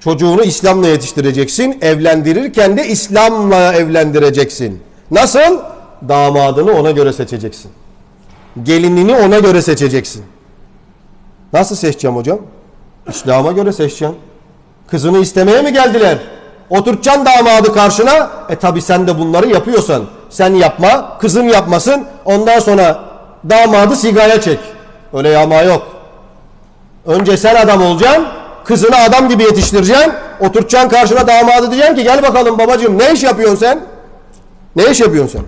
Çocuğunu İslam'la yetiştireceksin. Evlendirirken de İslam'la evlendireceksin. Nasıl? Damadını ona göre seçeceksin. Gelinini ona göre seçeceksin. Nasıl seçeceğim hocam? İslam'a göre seçeceğim. Kızını istemeye mi geldiler? Oturtacaksın damadı karşına. E tabi sen de bunları yapıyorsan. Sen yapma, kızın yapmasın. Ondan sonra damadı sigaya çek. Öyle yağma yok. Önce sen adam olacaksın. Kızını adam gibi yetiştireceksin. Oturtacaksın karşına damadı diyeceksin ki gel bakalım babacığım ne iş yapıyorsun sen? Ne iş yapıyorsun sen?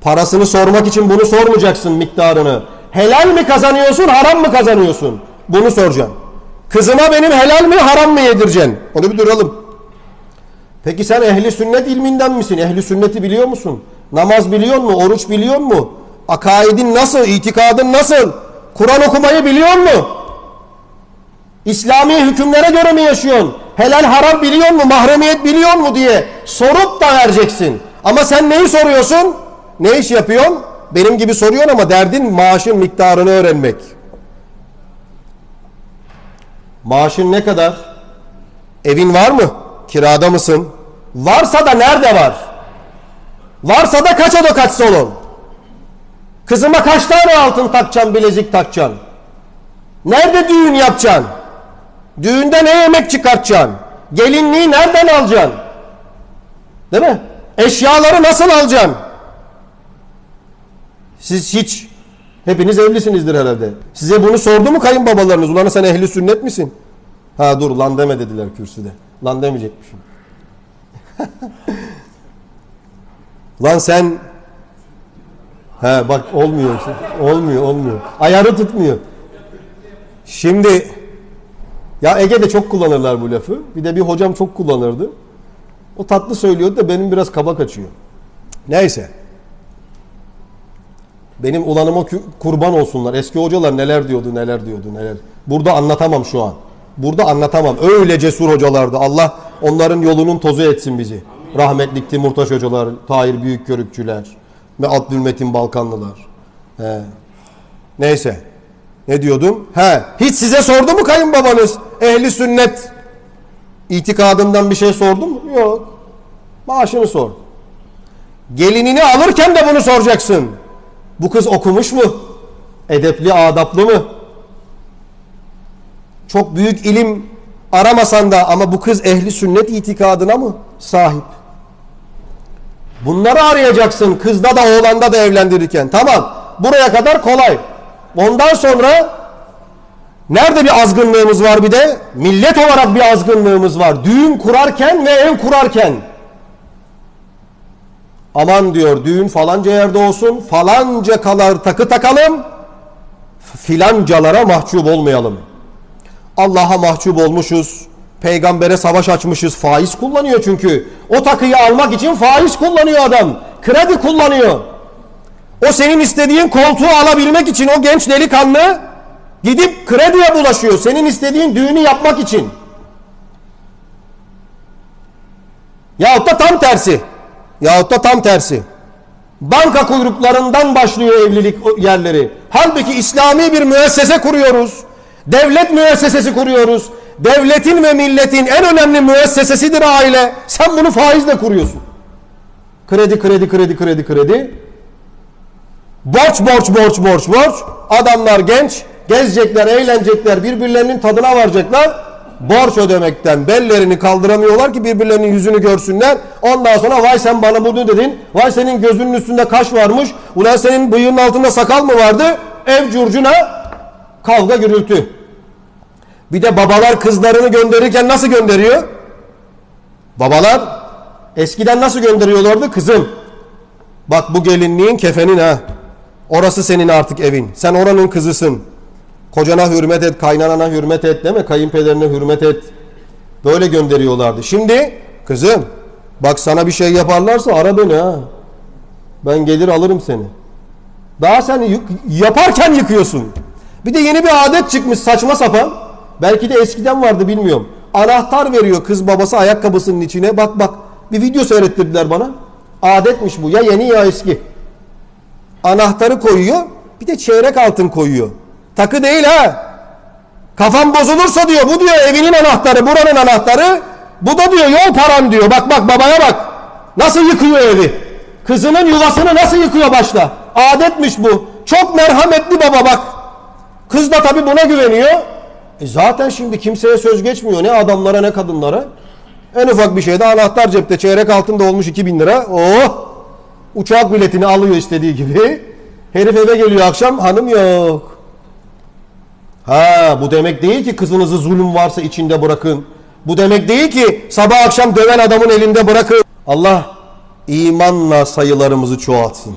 Parasını sormak için bunu sormayacaksın miktarını. Helal mi kazanıyorsun, haram mı kazanıyorsun? Bunu soracaksın. Kızıma benim helal mi, haram mı yedireceksin? Onu bir duralım. Peki sen ehli sünnet ilminden misin? Ehli sünneti biliyor musun? Namaz biliyor mu? Oruç biliyor mu? Akaidin nasıl? İtikadın nasıl? Kur'an okumayı biliyor mu? İslami hükümlere göre mi yaşıyorsun? Helal haram biliyor mu? Mahremiyet biliyor mu diye sorup da vereceksin. Ama sen neyi soruyorsun? Ne iş yapıyorsun? Benim gibi soruyorsun ama derdin maaşın miktarını öğrenmek. Maaşın ne kadar? Evin var mı? Kirada mısın? Varsa da nerede var? Varsa da kaç oda kaç salon? Kızıma kaç tane altın takacaksın, bilezik takacaksın? Nerede düğün yapacaksın? Düğünde ne yemek çıkartacaksın? Gelinliği nereden alacaksın? Değil mi? Eşyaları nasıl alacaksın? Siz hiç hepiniz evlisinizdir herhalde. Size bunu sordu mu kayınbabalarınız? Ulan sen ehli sünnet misin? Ha dur lan deme dediler kürsüde. Lan demeyecekmişim. lan sen He bak olmuyor. Olmuyor olmuyor. Ayarı tutmuyor. Şimdi ya Ege'de çok kullanırlar bu lafı. Bir de bir hocam çok kullanırdı. O tatlı söylüyordu da benim biraz kaba kaçıyor. Neyse. Benim ulanıma kurban olsunlar. Eski hocalar neler diyordu, neler diyordu, neler. Burada anlatamam şu an. Burada anlatamam. Öyle cesur hocalardı. Allah onların yolunun tozu etsin bizi. Rahmetlik Timurtaş hocalar, Tahir Büyükkörükçüler ve Abdülmetin Balkanlılar. He. Neyse. Ne diyordum? He. Hiç size sordu mu kayınbabanız? Ehli sünnet itikadından bir şey sordu mu? Yok. Maaşını sor. Gelinini alırken de bunu soracaksın. Bu kız okumuş mu? Edepli, adaplı mı? Çok büyük ilim aramasan da ama bu kız ehli sünnet itikadına mı sahip? Bunları arayacaksın kızda da oğlanda da evlendirirken. Tamam. Buraya kadar kolay. Ondan sonra nerede bir azgınlığımız var bir de? Millet olarak bir azgınlığımız var. Düğün kurarken ve ev kurarken. Aman diyor düğün falanca yerde olsun. Falanca kalar takı takalım. Filancalara mahcup olmayalım. Allah'a mahcup olmuşuz. Peygambere savaş açmışız. Faiz kullanıyor çünkü. O takıyı almak için faiz kullanıyor adam. Kredi kullanıyor. O senin istediğin koltuğu alabilmek için o genç delikanlı gidip krediye bulaşıyor. Senin istediğin düğünü yapmak için. Yahut da tam tersi. Yahut da tam tersi. Banka kuyruklarından başlıyor evlilik yerleri. Halbuki İslami bir müessese kuruyoruz. Devlet müessesesi kuruyoruz. Devletin ve milletin en önemli müessesesidir aile. Sen bunu faizle kuruyorsun. Kredi, kredi, kredi, kredi, kredi. Borç, borç, borç, borç, borç. Adamlar genç, gezecekler, eğlenecekler, birbirlerinin tadına varacaklar. Borç ödemekten bellerini kaldıramıyorlar ki birbirlerinin yüzünü görsünler. Ondan sonra vay sen bana bunu dedin. Vay senin gözünün üstünde kaş varmış. Ulan senin bıyığının altında sakal mı vardı? Ev curcuna kavga gürültü. Bir de babalar kızlarını gönderirken nasıl gönderiyor? Babalar eskiden nasıl gönderiyorlardı? Kızım bak bu gelinliğin kefenin ha. Orası senin artık evin. Sen oranın kızısın. Kocana hürmet et, kaynanana hürmet et değil mi? Kayınpederine hürmet et. Böyle gönderiyorlardı. Şimdi kızım bak sana bir şey yaparlarsa ara beni ha. Ben gelir alırım seni. Daha sen yık- yaparken yıkıyorsun. Bir de yeni bir adet çıkmış saçma sapan. Belki de eskiden vardı bilmiyorum. Anahtar veriyor kız babası ayakkabısının içine. Bak bak bir video seyrettirdiler bana. Adetmiş bu ya yeni ya eski. Anahtarı koyuyor bir de çeyrek altın koyuyor. Takı değil ha. Kafam bozulursa diyor bu diyor evinin anahtarı buranın anahtarı bu da diyor yol paran diyor. Bak bak babaya bak. Nasıl yıkıyor evi. Kızının yuvasını nasıl yıkıyor başta. Adetmiş bu. Çok merhametli baba bak. Kız da tabii buna güveniyor. E zaten şimdi kimseye söz geçmiyor. Ne adamlara ne kadınlara. En ufak bir şeyde anahtar cepte çeyrek altında olmuş 2000 lira. Oh! Uçak biletini alıyor istediği gibi. Herif eve geliyor akşam hanım yok. Ha bu demek değil ki kızınızı zulüm varsa içinde bırakın. Bu demek değil ki sabah akşam döven adamın elinde bırakın. Allah imanla sayılarımızı çoğaltsın.